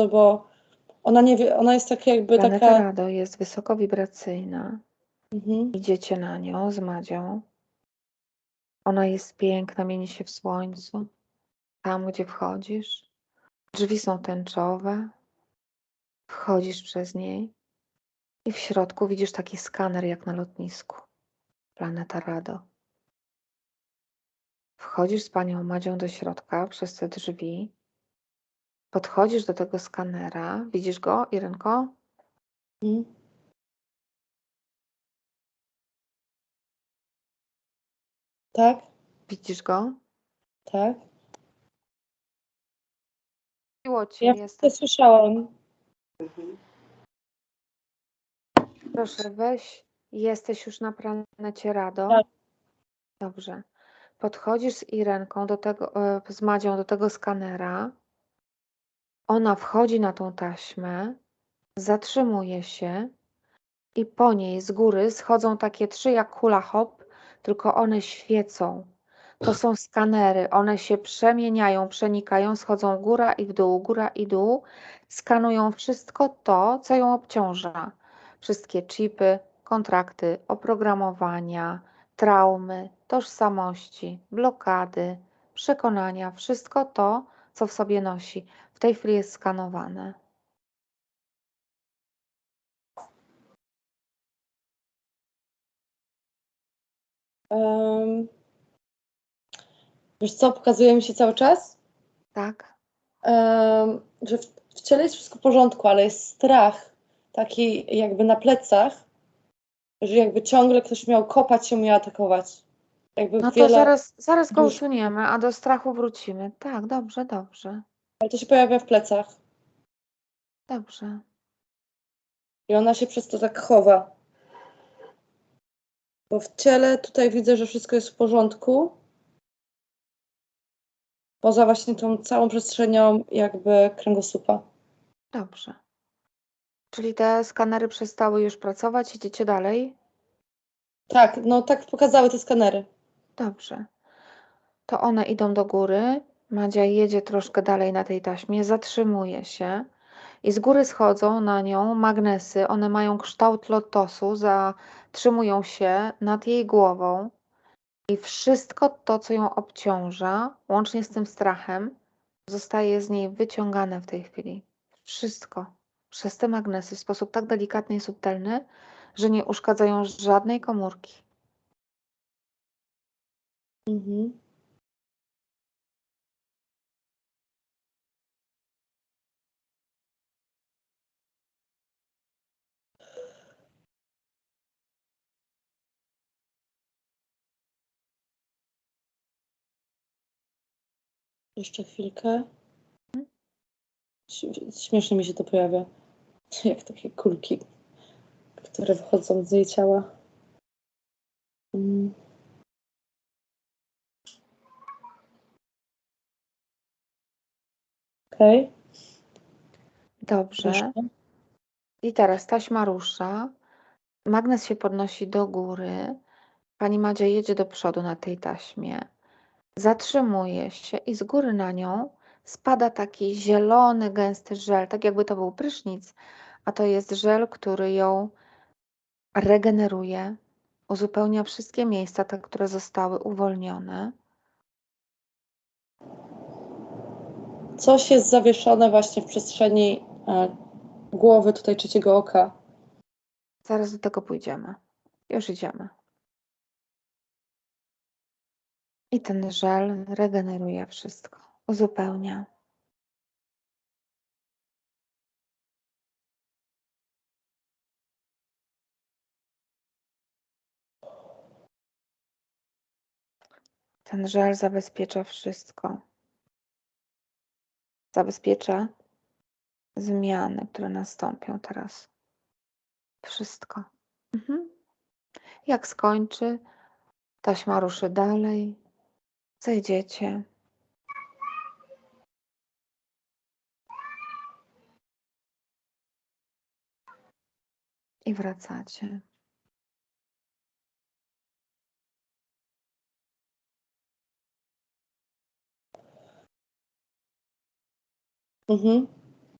Rado, bo ona nie wie, ona jest tak jakby Planeta taka... Rado jest wysokowibracyjna. Mhm. Idziecie na nią z Madzią. Ona jest piękna, mieni się w słońcu. Tam, gdzie wchodzisz, drzwi są tęczowe. Wchodzisz przez niej i w środku widzisz taki skaner jak na lotnisku. Planeta Rado. Wchodzisz z panią Madzią do środka przez te drzwi. Podchodzisz do tego skanera. Widzisz go, Irenko? Mhm. Tak, Widzisz go? tak. Miło cię, Ja jestem. to słyszałam. Proszę, weź. Jesteś już na planecie Rado? Tak. Dobrze. Podchodzisz z Irenką do tego, e, z Madzią do tego skanera. Ona wchodzi na tą taśmę, zatrzymuje się i po niej z góry schodzą takie trzy jak hula hop, tylko one świecą. To są skanery, one się przemieniają, przenikają, schodzą góra i w dół, góra i dół, skanują wszystko to, co ją obciąża. Wszystkie chipy, kontrakty, oprogramowania, traumy, tożsamości, blokady, przekonania, wszystko to, co w sobie nosi. Tej chwili jest skanowane. Em, wiesz co, pokazuje mi się cały czas, Tak? em, że w, w ciele jest wszystko w porządku, ale jest strach taki jakby na plecach, że jakby ciągle ktoś miał kopać się i atakować. Jakby No to wiele, zaraz, zaraz go usuniemy, a do strachu wrócimy. Tak, dobrze, dobrze, ale to się pojawia w plecach dobrze. i ona się przez to tak chowa. Bo w ciele tutaj widzę, że wszystko jest w porządku. Poza właśnie tą całą przestrzenią jakby kręgosłupa. Dobrze. Czyli te skanery przestały już pracować, idziecie dalej? Tak, no tak pokazały te skanery. Dobrze. To one idą do góry. Madzia jedzie troszkę dalej na tej taśmie, zatrzymuje się i z góry schodzą na nią magnesy. One mają kształt lotosu, zatrzymują się nad jej głową i wszystko to, co ją obciąża, łącznie z tym strachem, zostaje z niej wyciągane w tej chwili. Wszystko przez te magnesy w sposób tak delikatny i subtelny, że nie uszkadzają żadnej komórki. Mhm. Jeszcze chwilkę. Śmiesznie mi się to pojawia. Jak takie kulki, które wychodzą z jej ciała. Mm. Okej. Dobrze. proszę. I teraz taśma rusza. Magnes się podnosi do góry. Pani Madzia jedzie do przodu na tej taśmie. Zatrzymuje się i z góry na nią spada taki zielony, gęsty żel, tak jakby to był prysznic, a to jest żel, który ją regeneruje, uzupełnia wszystkie miejsca, te, które zostały uwolnione. Coś jest zawieszone właśnie w przestrzeni e, głowy tutaj trzeciego oka. Zaraz do tego pójdziemy. Już idziemy. I ten żel regeneruje wszystko, uzupełnia. Ten żel zabezpiecza wszystko. Zabezpiecza zmiany, które nastąpią teraz. Wszystko. Mhm. Jak skończy, taśma ruszy dalej. Zejdziecie. I wracacie. Mhm.